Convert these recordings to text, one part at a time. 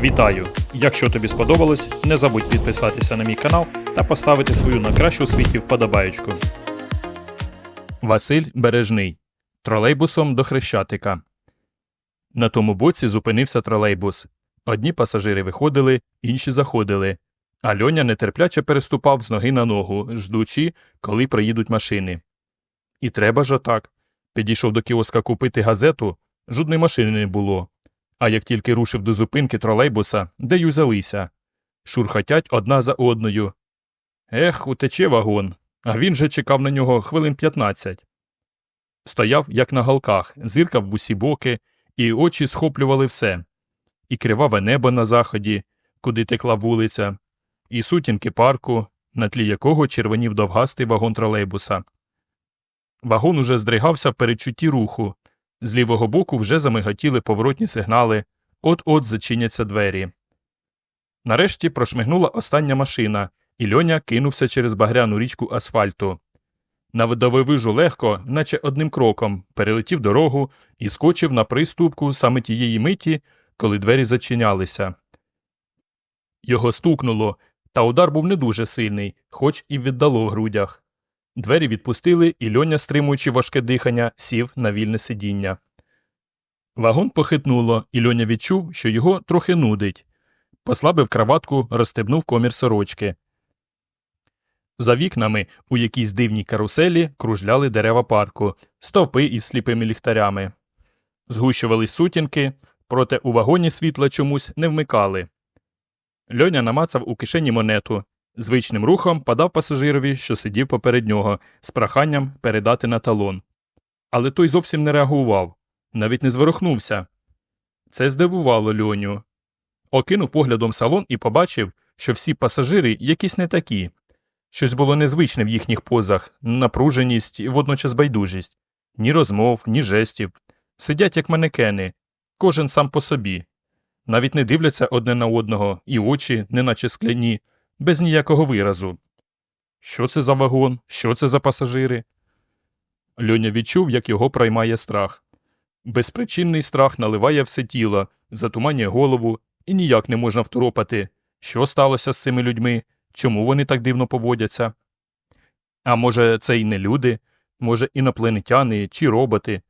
Вітаю! Якщо тобі сподобалось, не забудь підписатися на мій канал та поставити свою найкращу у світі вподобаєчку. Василь Бережний. Тролейбусом до Хрещатика. На тому боці зупинився тролейбус. Одні пасажири виходили, інші заходили. А Льоня нетерпляче переступав з ноги на ногу, ждучи, коли приїдуть машини. І треба ж отак. Підійшов до кіоска купити газету, жодної машини не було. А як тільки рушив до зупинки тролейбуса, де й узялися. Шурхотять одна за одною. Ех, утече вагон, а він же чекав на нього хвилин 15. Стояв, як на галках, зиркав в усі боки, і очі схоплювали все. І криваве небо на заході, куди текла вулиця, і сутінки парку, на тлі якого червонів довгастий вагон тролейбуса. Вагон уже здригався в передчутті руху. З лівого боку вже замиготіли поворотні сигнали, от-от зачиняться двері. Нарешті прошмигнула остання машина, і льоня кинувся через багряну річку асфальту. На видовивижу легко, наче одним кроком, перелетів дорогу і скочив на приступку саме тієї миті, коли двері зачинялися. Його стукнуло, та удар був не дуже сильний, хоч і віддало в грудях. Двері відпустили, і льоня, стримуючи важке дихання, сів на вільне сидіння. Вагон похитнуло, і льоня відчув, що його трохи нудить. Послабив краватку, розстебнув комір сорочки. За вікнами у якійсь дивній каруселі кружляли дерева парку, стовпи із сліпими ліхтарями. Згущувались сутінки, проте у вагоні світла чомусь не вмикали. Льоня намацав у кишені монету, звичним рухом подав пасажирові, що сидів поперед нього, з проханням передати на талон. Але той зовсім не реагував, навіть не зворухнувся. Це здивувало Льоню. Окинув поглядом салон і побачив, що всі пасажири якісь не такі. Щось було незвичне в їхніх позах, напруженість і водночас байдужість. Ні розмов, ні жестів. Сидять як манекени, кожен сам по собі. Навіть не дивляться одне на одного, і очі, неначе скляні, без ніякого виразу. Що це за вагон? Що це за пасажири? Льоня відчув, як його проймає страх. Безпричинний страх наливає все тіло, затуманює голову, і ніяк не можна второпати, що сталося з цими людьми, чому вони так дивно поводяться. А може, це і не люди, може, інопланетяни чи роботи.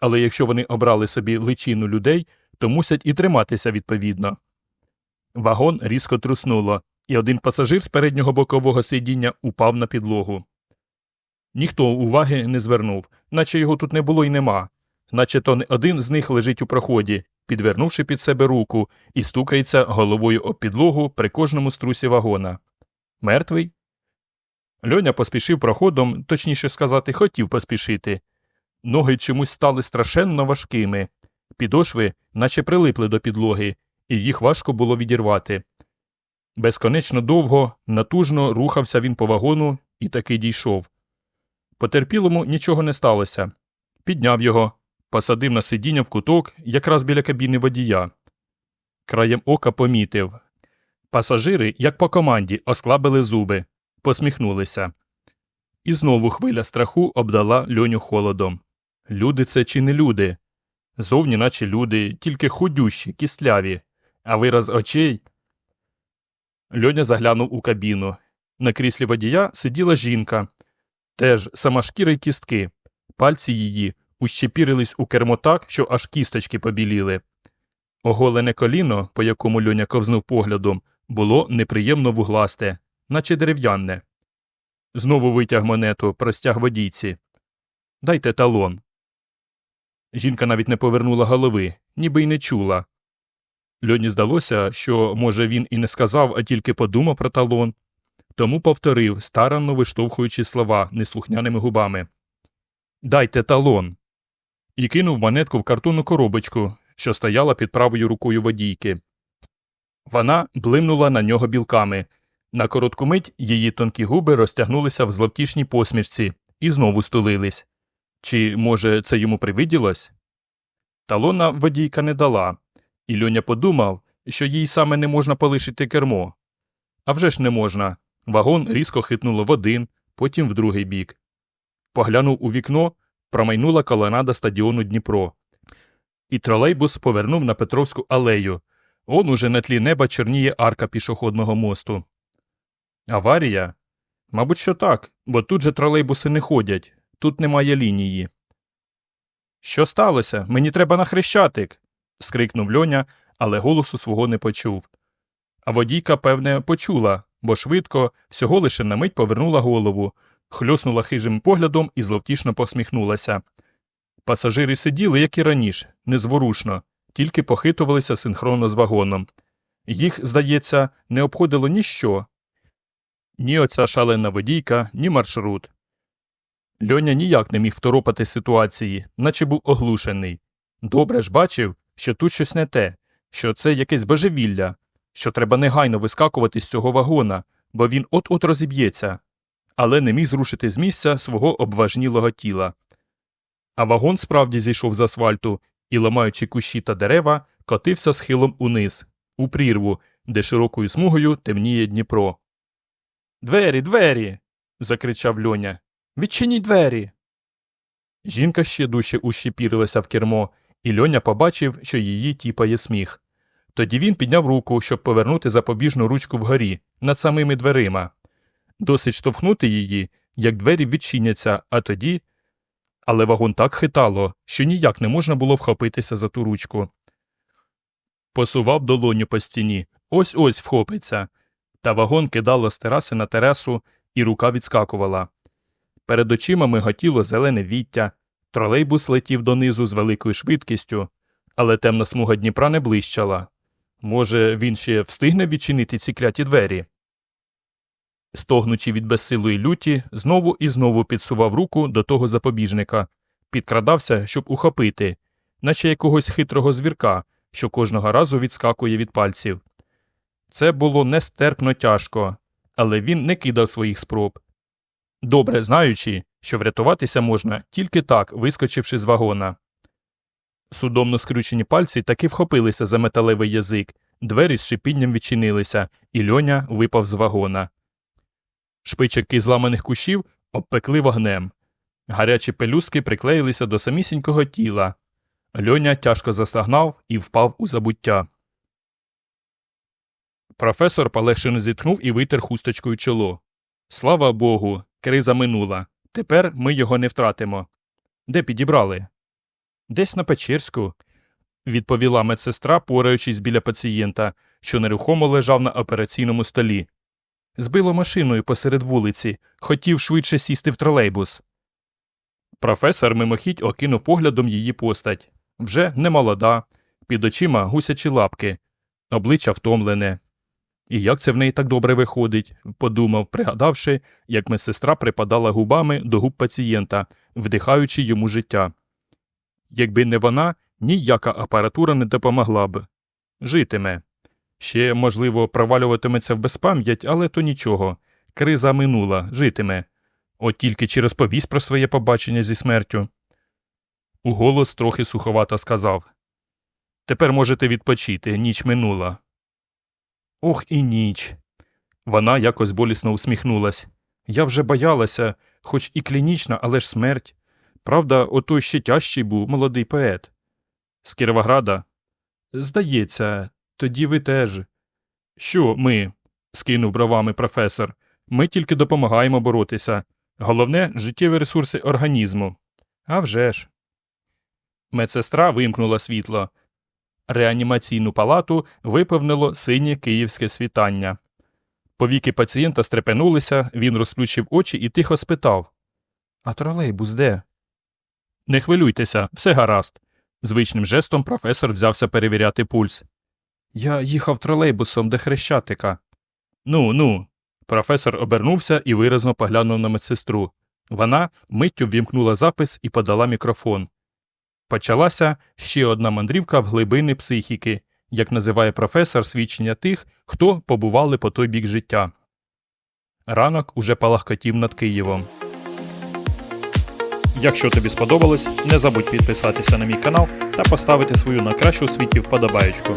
Але якщо вони обрали собі личину людей, то мусять і триматися відповідно. Вагон різко труснуло, і один пасажир з переднього бокового сидіння упав на підлогу. Ніхто уваги не звернув, наче його тут не було й нема, наче то не один з них лежить у проході, підвернувши під себе руку, і стукається головою об підлогу при кожному струсі вагона. Мертвий? Льоня поспішив проходом, точніше сказати, хотів поспішити. Ноги чомусь стали страшенно важкими, підошви наче прилипли до підлоги, і їх важко було відірвати. Безконечно довго, натужно рухався він по вагону і таки дійшов. Потерпілому нічого не сталося. Підняв його, посадив на сидіння в куток якраз біля кабіни водія. Краєм ока помітив. Пасажири, як по команді, осклабили зуби, посміхнулися. І знову хвиля страху обдала льоню холодом. Люди це чи не люди? Зовні, наче люди, тільки худющі, кисляві, а вираз очей. Льоня заглянув у кабіну. На кріслі водія сиділа жінка. Теж сама шкіра й кістки. Пальці її ущепірились у кермо так, що аж кісточки побіліли. Оголене коліно, по якому льоня ковзнув поглядом, було неприємно вугласте, наче дерев'яне. Знову витяг монету, простяг водійці. Дайте талон. Жінка навіть не повернула голови, ніби й не чула. Льоні здалося, що, може, він і не сказав, а тільки подумав про талон, тому повторив, старанно виштовхуючи слова неслухняними губами Дайте талон. І кинув монетку в картонну коробочку, що стояла під правою рукою водійки. Вона блимнула на нього білками. На коротку мить її тонкі губи розтягнулися в зловтішній посмішці і знову стулились. Чи, може, це йому привиділось? Талона водійка не дала, і Льоня подумав, що їй саме не можна полишити кермо. А вже ж не можна. Вагон різко хитнуло в один, потім в другий бік. Поглянув у вікно, промайнула колонада стадіону Дніпро. І тролейбус повернув на Петровську алею. Он уже на тлі неба чорніє арка пішохідного мосту. Аварія? Мабуть, що так, бо тут же тролейбуси не ходять, тут немає лінії. Що сталося? Мені треба на хрещатик. Скрикнув Льоня, але голосу свого не почув. А водійка, певне, почула, бо швидко, всього лише на мить повернула голову, хльоснула хижим поглядом і зловтішно посміхнулася. Пасажири сиділи, як і раніше, незворушно, тільки похитувалися синхронно з вагоном. Їх, здається, не обходило ніщо. Ні оця шалена водійка, ні маршрут. Льоня ніяк не міг второпати ситуації, наче був оглушений. Добре ж бачив, що тут щось не те, що це якесь божевілля, що треба негайно вискакувати з цього вагона, бо він от-от розіб'ється, але не міг зрушити з місця свого обважнілого тіла. А вагон справді зійшов з асфальту і, ламаючи кущі та дерева, котився схилом униз, у прірву, де широкою смугою темніє Дніпро. Двері, двері. закричав Льоня. Відчиніть двері. Жінка ще дужче ущепірилася в кермо, і Льоня побачив, що її тіпає сміх. Тоді він підняв руку, щоб повернути запобіжну ручку вгорі, над самими дверима. Досить штовхнути її, як двері відчиняться, а тоді. Але вагон так хитало, що ніяк не можна було вхопитися за ту ручку. Посував долоню по стіні. Ось ось вхопиться. Та вагон кидало з тераси на терасу, і рука відскакувала. Перед очима миготіло зелене віття, тролейбус летів донизу з великою швидкістю, але темна смуга Дніпра не блищала. Може, він ще встигне відчинити ці кляті двері? Стогнучи від безсилої люті, знову і знову підсував руку до того запобіжника, підкрадався, щоб ухопити, наче якогось хитрого звірка, що кожного разу відскакує від пальців. Це було нестерпно тяжко, але він не кидав своїх спроб. Добре знаючи, що врятуватися можна тільки так, вискочивши з вагона. Судомно скрючені пальці таки вхопилися за металевий язик, двері з шипінням відчинилися, і льоня випав з вагона. Шпичики зламаних кущів обпекли вогнем. Гарячі пелюстки приклеїлися до самісінького тіла. Льоня тяжко застагнав і впав у забуття. Професор полегшено зітхнув і витер хусточкою чоло. Слава Богу, криза минула. Тепер ми його не втратимо. Де підібрали? Десь на Печерську, відповіла медсестра, пораючись біля пацієнта, що нерухомо лежав на операційному столі. Збило машиною посеред вулиці, хотів швидше сісти в тролейбус. Професор мимохідь окинув поглядом її постать вже немолода, під очима гусячі лапки, обличчя втомлене. І як це в неї так добре виходить, подумав, пригадавши, як медсестра припадала губами до губ пацієнта, вдихаючи йому життя. Якби не вона, ніяка апаратура не допомогла б. Житиме. Ще, можливо, провалюватиметься в безпам'ять, але то нічого. Криза минула, житиме. От тільки чи розповість про своє побачення зі смертю. Уголос трохи суховато сказав Тепер можете відпочити, ніч минула. Ох і ніч. Вона якось болісно усміхнулась. Я вже боялася, хоч і клінічна, але ж смерть. Правда, отой ще тяжчий був молодий поет. З Кіровограда? Здається, тоді ви теж. Що ми? скинув бровами професор. Ми тільки допомагаємо боротися. Головне життєві ресурси організму. А вже ж. Медсестра вимкнула світло. Реанімаційну палату виповнило синє київське світання. Повіки пацієнта стрепенулися, він розплющив очі і тихо спитав А тролейбус де? Не хвилюйтеся, все гаразд. Звичним жестом професор взявся перевіряти пульс. Я їхав тролейбусом до хрещатика. Ну, ну. Професор обернувся і виразно поглянув на медсестру. Вона миттю ввімкнула запис і подала мікрофон. Почалася ще одна мандрівка в глибини психіки, як називає професор свідчення тих, хто побували по той бік життя. Ранок уже палахкотів над Києвом. Якщо тобі сподобалось, не забудь підписатися на мій канал та поставити свою на кращу світі вподобаєчку.